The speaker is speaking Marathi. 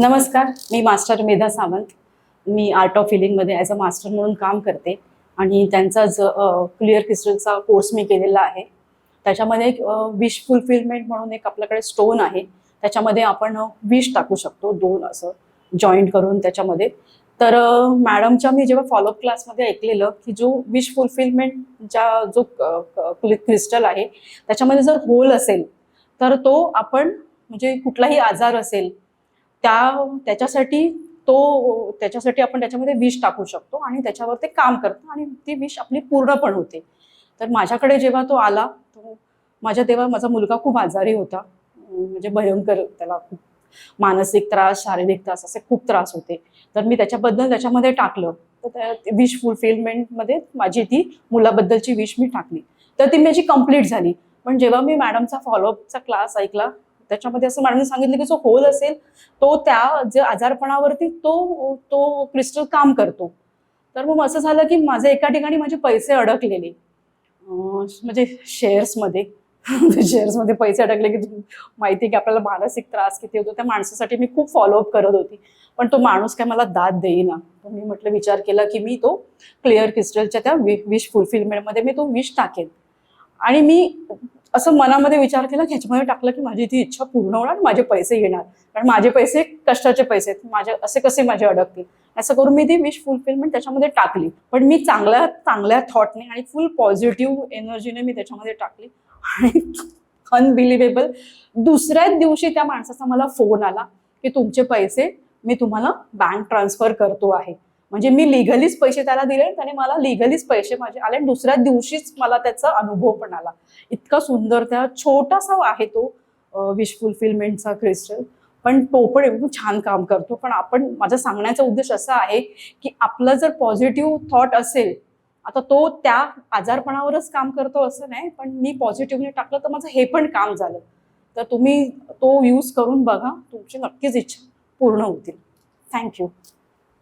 नमस्कार मी मास्टर मेधा सावंत. मी आर्ट ऑफ हिलिंगमध्ये ॲज अ मास्टर म्हणून काम करते. आणि त्यांचा ज क्लिअर क्रिस्टलचा कोर्स मी केलेला आहे. त्याच्यामध्ये एक विश फुलफिलमेंट म्हणून एक आपल्याकडे स्टोन आहे. त्याच्यामध्ये आपण विश टाकू शकतो दोन असं जॉईंट करून त्याच्यामध्ये. तर मॅडमच्या मी जेव्हा फॉलोअप क्लासमध्ये ऐकलेलं की जो विश फुलफिलमेंटच्या जो क्रिस्टल आहे त्याच्यामध्ये जर होल असेल तर तो आपण म्हणजे कुठलाही आजार असेल त्या त्याच्यासाठी तो त्याच्यासाठी आपण त्याच्यामध्ये विष टाकू शकतो आणि त्याच्यावर ते काम करतं आणि ती विष आपली पूर्ण पण होते. तर माझ्याकडे जेव्हा तो आला तो माझ्या तेव्हा माझा मुलगा खूप आजारी होता. म्हणजे भयंकर त्याला खूप मानसिक त्रास शारीरिक त्रास असे खूप त्रास होते. तर मी त्याच्याबद्दल त्याच्यामध्ये टाकलं. तर त्या विश फुलफिलमेंटमध्ये माझी ती मुलाबद्दलची विश मी टाकली. तर ती माझी कंप्लीट झाली. पण जेव्हा मी मॅडमचा फॉलोअपचा क्लास ऐकला त्याच्यामध्ये असं मॅडमने सांगितलं की जो होल असेल तो त्या जे आजारपणावरती तो तो क्रिस्टल काम करतो. तर मग असं झालं की माझे एका ठिकाणी माझे पैसे अडकलेले. म्हणजे शेअर्समध्ये शेअर्समध्ये पैसे अडकले की माहिती आहे की आपल्याला मानसिक त्रास किती होतो. त्या माणसासाठी मी खूप फॉलोअप करत होती. पण तो माणूस काय मला दाद देईना. मी म्हटलं विचार केला की मी तो क्लिअर क्रिस्टलच्या त्या विश फुलफिलमेंटमध्ये मी तो विश टाकेन. आणि मी असं मनामध्ये विचार केला की ह्याच्यामध्ये टाकलं की माझी ती इच्छा पूर्ण होणार आणि माझे पैसे येणार. कारण माझे पैसे कष्टाचे पैसे आहेत माझे असे कसे माझे अडकतील? असं करून मी ती विश फुलफिलमेंट त्याच्यामध्ये टाकली. पण मी चांगल्या चांगल्या थॉटने आणि फुल पॉझिटिव्ह एनर्जीने मी त्याच्यामध्ये टाकली. आणि अनबिलिव्हेबल दुसऱ्याच दिवशी त्या माणसाचा मला फोन आला की तुमचे पैसे मी तुम्हाला बँक ट्रान्सफर करतो आहे. म्हणजे मी लिगलीच पैसे त्याला दिले आणि त्याने मला लिगलीच पैसे माझे आले आणि दुसऱ्या दिवशीच मला त्याचा अनुभव पण आला. इतका सुंदर त्या छोटासा आहे तो विश फुलफिलमेंटचा क्रिस्टल पण तो पण एकदम छान काम करतो. पण आपण माझा सांगण्याचा उद्देश असा आहे की आपलं जर पॉझिटिव्ह थॉट असेल आता तो त्या आजारपणावरच काम करतो असं नाही पण मी पॉझिटिव्हली टाकलं तर माझं हे पण काम झालं. तर तुम्ही तो यूज करून बघा. तुमची नक्कीच इच्छा पूर्ण होतील. थँक्यू